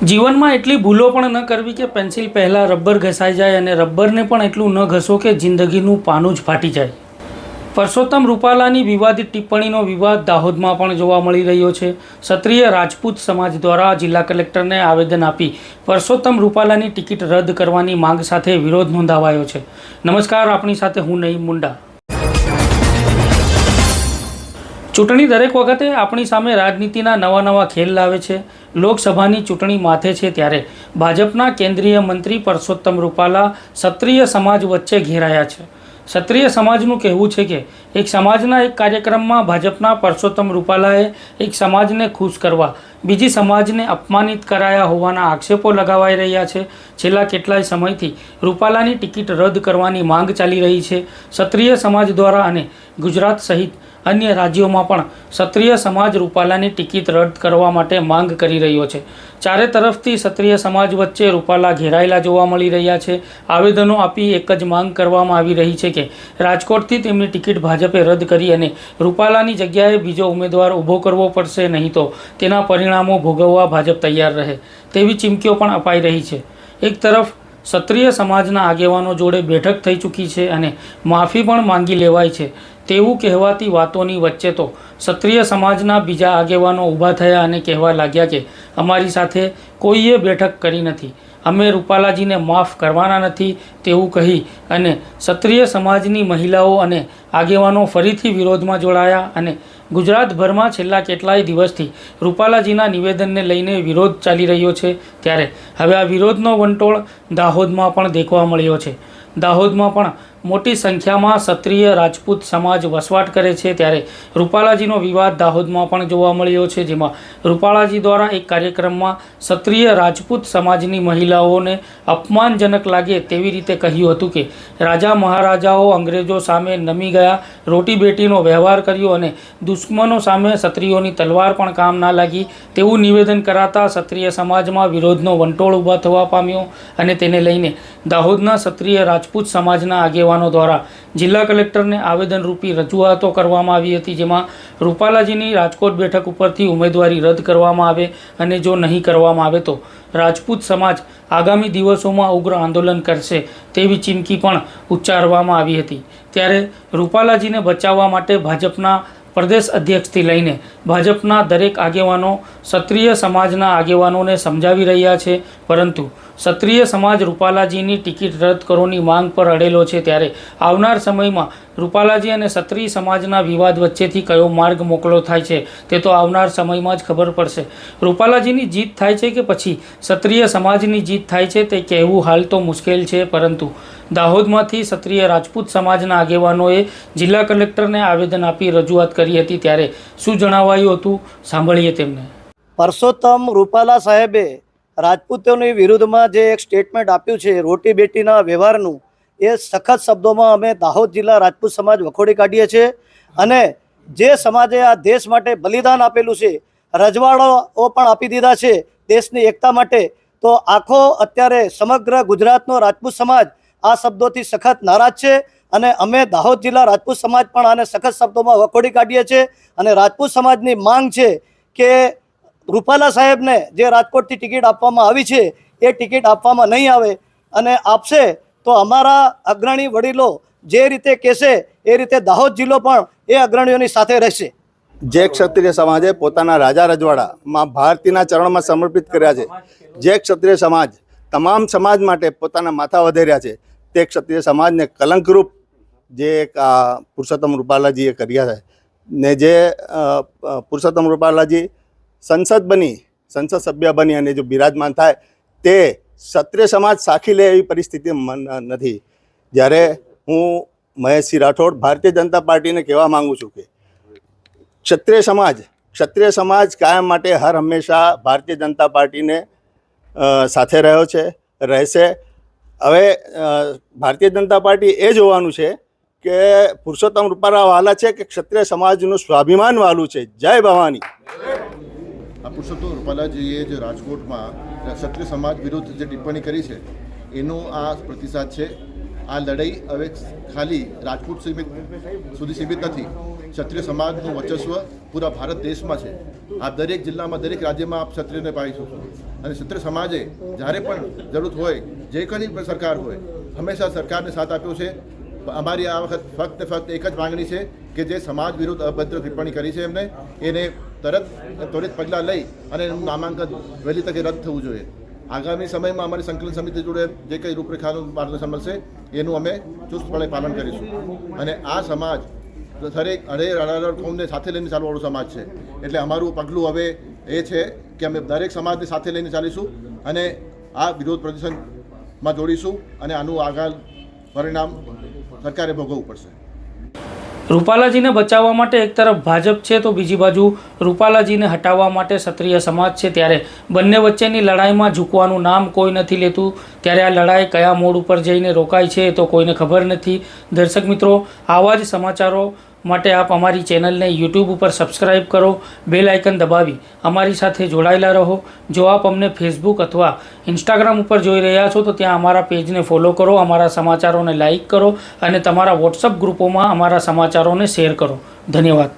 જીવનમાં એટલી ભૂલો પણ ન કરવી કે પેન્સિલ પહેલાં રબર ઘસાઈ જાય અને રબરને પણ એટલું ન ઘસો કે જિંદગીનું પાનું જ ફાટી જાય. પરસોત્તમ રૂપાલાની વિવાદિત ટિપ્પણીનો વિવાદ દાહોદમાં પણ જોવા મળી રહ્યો છે. ક્ષત્રિય રાજપૂત સમાજ દ્વારા જિલ્લા કલેક્ટરને આવેદન આપી પરસોત્તમ રૂપાલાની ટિકિટ રદ કરવાની માંગ સાથે વિરોધ નોંધાવાયો છે. નમસ્કાર, આપણી સાથે હું નહીં મુંડા. ચૂંટણી દરેક વખતે આપણી સામે રાજનીતિના નવા નવા ખેલ લાવે છે. લોકસભાની ચૂંટણી માથે છે ત્યારે. ભાજપના કેન્દ્રીય મંત્રી પરસોત્તમ રૂપાલા ક્ષત્રિય સમાજ વચ્ચે ઘેરાયા છે. ક્ષત્રિય સમાજનું કહેવું છે કે, એક સમાજના એક કાર્યક્રમમાં ભાજપના પરસોત્તમ રૂપાલાએ એક સમાજને ખુશ કરવા બીજી સમાજને અપમાનિત કરાયા હોવાના આક્ષેપો લગાવાઈ રહ્યા છે. છેલ્લા કેટલાય સમયથી રૂપાલાની ટિકિટ રદ કરવાની માંગ ચાલી રહી છે. ક્ષત્રિય સમાજ દ્વારા અને ગુજરાત સહિત અન્ય રાજ્યોમાં પણ ક્ષત્રિય સમાજ રૂપાલાની ટિકિટ રદ કરવા માટે માંગ કરી રહ્યો છે. ચારે તરફથી ક્ષત્રિય સમાજ વચ્ચે રૂપાલા ઘેરાયેલા જોવા મળી રહ્યા છે. આવેદનો આપી એક જ માંગ કરવામાં આવી રહી છે કે રાજકોટથી તેમની ટિકિટ ભાજપે રદ કરી અને રૂપાલાની જગ્યાએ બીજો ઉમેદવાર ઊભો કરવો પડશે નહીં તો તેના પરિણામો ભોગવવા ભાજપ તૈયાર રહે, તેવી ચીમકીઓ પણ અપાઈ રહી છે. એક તરફ, ક્ષત્રિય સમાજના આગેવાનો જોડે બેઠક થઈ ચૂકી છે અને માફી પણ માંગી લેવાય છે. તેવું કહેવાતી વાતોની વચ્ચે તો ક્ષત્રિય સમાજના બીજા આગેવાનો ઊભા થયા અને કહેવા લાગ્યા કે અમારી સાથે કોઈએ બેઠક કરી નથી. અમે રૂપાલાજીને માફ કરવાના નથી તેવું કહી અને ક્ષત્રિય સમાજની મહિલાઓ અને આગેવાનો ફરીથી વિરોધમાં જોડાયા અને ગુજરાતભરમાં છેલ્લા કેટલાય દિવસથી રૂપાલાજીના નિવેદનને લઈને વિરોધ ચાલી રહ્યો છે ત્યારે હવે આ વિરોધનો વંટોળ દાહોદમાં પણ દેખવા મળ્યો છે. દાહોદમાં પણ મોટી સંખ્યામાં ક્ષત્રિય રાજપૂત સમાજ વસવાટ કરે છે ત્યારે રૂપાલાજીનો વિવાદ દાહોદમાં પણ જોવા મળ્યો છે, જેમાં રૂપાલાજી દ્વારા એક કાર્યક્રમમાં ક્ષત્રિય રાજપૂત સમાજની મહિલાઓને અપમાનજનક લાગે તેવી રીતે કહ્યું હતું કે રાજા મહારાજાઓ અંગ્રેજો સામે નમી ગયા, રોટી બેટીનો વ્યવહાર કર્યો અને દુશ્મનો સામે ક્ષત્રિયોની તલવાર પણ કામ ના લાગી. તેવું નિવેદન કરાતા ક્ષત્રિય સમાજમાં વિરોધનો વંટોળ ઊભા થવા પામ્યો અને તેને લઈને દાહોદના ક્ષત્રિય રાજપૂત સમાજના આગેવાનો દ્વારા જિલ્લા કલેક્ટરને આવેદનરૂપી રજૂઆતો કરવામાં આવી હતી, જેમાં રૂપાલાજીની રાજકોટ બેઠક ઉપરથી ઉમેદવારી રદ કરવામાં આવે અને જો નહીં કરવામાં આવે તો રાજપૂત સમાજ આગામી દિવસોમાં ઉગ્ર આંદોલન કરશે તેવી ચીમકી પણ ઉચ્ચારવામાં આવી હતી. ત્યારે રૂપાલાજીને બચાવવા માટે ભાજપના પ્રદેશ અધ્યક્ષથી લઈને ભાજપના દરેક આગેવાનો ક્ષત્રિય સમાજના આગેવાનોને સમજાવી રહ્યા છે. પરંતુ ક્ષત્રિય સમાજ રૂપાલાજીની ટિકિટ રદ કરોની માંગ પર અડેલો છે ત્યારે આવનાર સમયમાં રૂપાલાજી અને ક્ષત્રિય સમાજના વિવાદ વચ્ચેથી કયો માર્ગ મોકલો થાય છે તે તો આવનાર સમયમાં જ ખબર પડશે. રૂપાલાજીની જીત થાય છે કે પછી? ક્ષત્રિય સમાજની જીત થાય છે તે કહેવું હાલ તો મુશ્કેલ છે, પરંતુ દાહોદમાંથી ક્ષત્રિય રાજપૂત સમાજના આગેવાનોએ જિલ્લા કલેક્ટરને આવેદન આપી રજૂઆત કરી હતી ત્યારે શું જણાવાયું હતું? સાંભળીએ તેમને. પરસોત્તમ રૂપાલા સાહેબે રાજપૂતોની વિરુદ્ધમાં જે એક સ્ટેટમેન્ટ આપ્યું છે, રોટી બેટીના વ્યવહારનું એ સખત શબ્દોમાં અમે દાહોદ જિલ્લા રાજપૂત સમાજ વખોડી કાઢીએ છીએ અને જે સમાજે આ દેશ માટે બલિદાન આપેલું છે, રજવાડાઓ પણ આપી દીધા છે દેશની એકતા માટે, તો આખો અત્યારે સમગ્ર ગુજરાતનો રાજપૂત સમાજ આ શબ્દોથી સખત નારાજ છે અને અમે દાહોદ જિલ્લા રાજપૂત સમાજ પણ આને સખત શબ્દોમાં વખોડી કાઢીએ છીએ અને રાજપૂત સમાજની માંગ છે કે રૂપાલા સાહેબને જે રાજકોટથી ટિકિટ આપવામાં આવી છે, એ ટિકિટ આપવામાં નહીં આવે અને આપશે તો અમારા અગ્રણી વડીલો જે રીતે કહેશે, એ રીતે દાહોદ જિલ્લો પણ એ અગ્રણીઓની સાથે રહેશે. જે ક્ષત્રિય સમાજે પોતાના રાજા રજવાડામાં ભારતીના ચરણમાં સમર્પિત કર્યા છે. જે ક્ષત્રિય સમાજ, તમામ સમાજ માટે પોતાના માથા વધેર્યા છે, તે ક્ષત્રિય સમાજને કલંકરૂપ જે એક, આ, પુરુષોત્તમ રૂપાલાજીએ કર્યા છે. ને જે પુરુષોત્તમ રૂપાલાજી સંસદ બની, સંસદ સભ્ય બની અને જો બિરાજમાન થાય, તે ક્ષત્રિય સમાજ સાખી લે એવી પરિસ્થિતિ નથી. જ્યારે હું મહેશસિંહ રાઠોડ ભારતીય જનતા પાર્ટીને કહેવા માગું છું કે ક્ષત્રિય સમાજ ક્ષત્રિય સમાજ કાયમ માટે હર હંમેશા ભારતીય જનતા પાર્ટીને સાથે રહ્યો છે, રહેશે. હવે ભારતીય જનતા પાર્ટી એ જોવાનું છે કે પુરુષોત્તમ રૂપાલા વાલા છે કે ક્ષત્રિય સમાજનું સ્વાભિમાન વાલું છે. જય ભવાની. આ પુરુષોત્તમ રૂપાલાજીએ જે રાજકોટમાં ક્ષત્રિય સમાજ વિરુદ્ધ જે ટિપ્પણી કરી છે, એનો આ પ્રતિસાદ છે. આ લડાઈ હવે ખાલી રાજકોટ સીમિત સુધી સીમિત નથી. ક્ષત્રિય સમાજનું વર્ચસ્વ પૂરા ભારત દેશમાં છે. આ દરેક જિલ્લામાં, દરેક રાજ્યમાં આપ ક્ષત્રિયને પાડી શકશો અને ક્ષત્રિય સમાજે જ્યારે પણ જરૂર હોય, જે કંઈ પણ સરકાર હોય, હંમેશા સરકારને સાથ આપ્યો છે. અમારી આ વખત ફક્ત ફક્ત એક જ માંગણી છે કે જે સમાજ વિરુદ્ધ અભદ્ર ટિપ્પણી કરી છે એમને, એને તરત ત્વરિત પગલાં લઈ અને એનું નામાંકન વહેલી તકે રદ થવું જોઈએ. આગામી સમયમાં અમારી સંકલન સમિતિ જોડે જે કંઈ રૂપરેખાનું માર્ગદર્શન મળશે, એનું અમે ચુસ્તપણે પાલન કરીશું. અને આ સમાજ દરેક અરે અઢાર કોમને સાથે લઈને ચાલવાવાળો સમાજ છે. એટલે અમારું પગલું હવે એ છે કે અમે દરેક સમાજને સાથે લઈને ચાલીશું અને આ વિરોધ પ્રદર્શનમાં જોડીશું અને આનું આગળ પરિણામ સરકારે ભોગવવું પડશે. રૂપાલાજીને બચાવવા માટે એક તરફ ભાજપ છે તો બીજી બાજુ રૂપાલાજીને હટાવવા માટે ક્ષત્રિય સમાજ છે ત્યારે બંને વચ્ચેની લડાઈમાં ઝૂકવાનું નામ કોઈ નથી લેતું. ત્યારે આ લડાઈ કયા મોડ ઉપર જઈને રોકાય છે તો કોઈને ખબર નથી. દર્શક મિત્રો, આવા જ સમાચારો માટે આપ અમારી ચેનલને યુટ્યુબ ઉપર સબસ્ક્રાઈબ કરો બેલ આઇકન દબાવી અમારી સાથે જોડાયેલા રહો. જો આપ અમને ફેસબુક અથવા ઇન્સ્ટાગ્રામ ઉપર જોઈ રહ્યા છો, તો ત્યાં અમારા પેજને ફોલો કરો, અમારા સમાચારોને લાઇક કરો અને તમારા વોટ્સઅપ ગ્રુપોમાં અમારા સમાચારોને શેર કરો. ધન્યવાદ.